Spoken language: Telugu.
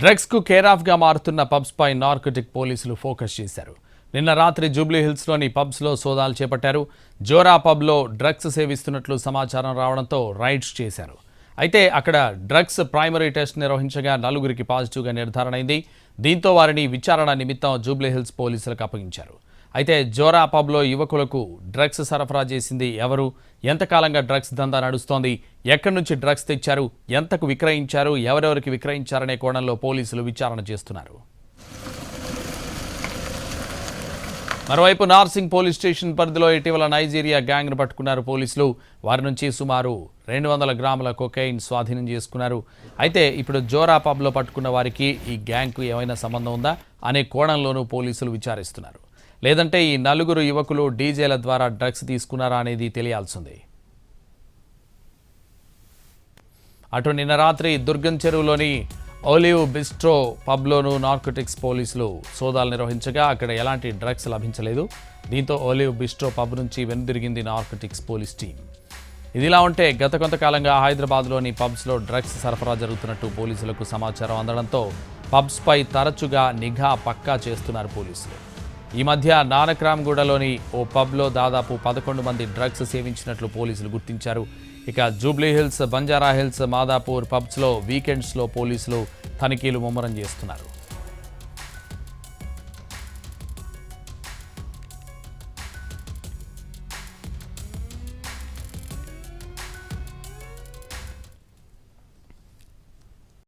డ్రగ్స్కు కేర్ ఆఫ్గా మారుతున్న పబ్స్పై నార్కోటిక్ పోలీసులు ఫోకస్ చేశారు. నిన్న రాత్రి జూబ్లీహిల్స్లోని పబ్స్ పబ్స్లో సోదాలు చేపట్టారు. జోరా పబ్లో డ్రగ్స్ సేవిస్తున్నట్లు సమాచారం రావడంతో రైడ్స్ చేశారు. అయితే అక్కడ డ్రగ్స్ ప్రైమరీ టెస్ట్ నిర్వహించగా నలుగురికి పాజిటివ్గా నిర్ధారణ అయింది దీంతో వారిని విచారణ నిమిత్తం జూబ్లీహిల్స్ పోలీసులకు అప్పగించారు. అయితే జోరా పబ్లో యువకులకు డ్రగ్స్ సరఫరా చేసింది ఎవరు? ఎంతకాలంగా డ్రగ్స్ దందా నడుస్తోంది? ఎక్కడి నుంచి డ్రగ్స్ తెచ్చారు? ఎంతకు విక్రయించారు? ఎవరెవరికి విక్రయించారనే కోణంలో పోలీసులు విచారణ చేస్తున్నారు. మరోవైపు నార్సింగ్ పోలీస్ స్టేషన్ పరిధిలో ఇటీవల నైజీరియా గ్యాంగ్ను పట్టుకున్నారు పోలీసులు. వారి నుంచి సుమారు రెండు వందల గ్రాముల కొకైన్ స్వాధీనం చేసుకున్నారు. అయితే ఇప్పుడు జోరా పబ్లో పట్టుకున్న వారికి ఈ గ్యాంగ్కు ఏమైనా సంబంధం ఉందా? అనే కోణంలోనూ పోలీసులు విచారిస్తున్నారు. లేదంటే ఈ నలుగురు యువకులు డీజేల ద్వారా డ్రగ్స్ తీసుకున్నారా అనేది తెలియాల్సింది. అటు నిన్న రాత్రి దుర్గం చెరువులోని ఓలివ్ బిస్ట్రో పబ్లోను నార్కోటిక్స్ పోలీసులు సోదాలు నిర్వహించగా అక్కడ ఎలాంటి డ్రగ్స్ లభించలేదు. దీంతో ఓలివ్ బిస్ట్రో పబ్ నుంచి వెనుదిరిగింది నార్కోటిక్స్ పోలీస్ టీం. ఇదిలా ఉంటే గత కొంతకాలంగా హైదరాబాద్లోని పబ్స్లో డ్రగ్స్ సరఫరా జరుగుతున్నట్టు పోలీసులకు సమాచారం అందడంతో పబ్స్పై తరచుగా నిఘా పక్కా చేస్తున్నారు పోలీసులు. ఈ మధ్య నానక్రామ్గూడలోని ఓ పబ్లో దాదాపు పదకొండు మంది డ్రగ్స్ సేవించినట్లు పోలీసులు గుర్తించారు. ఇక జూబ్లీ హిల్స్ బంజారా హిల్స్ మాదాపూర్ పబ్స్లో వీకెండ్స్లో పోలీసులు తనిఖీలు ముమ్మరం చేస్తున్నారు.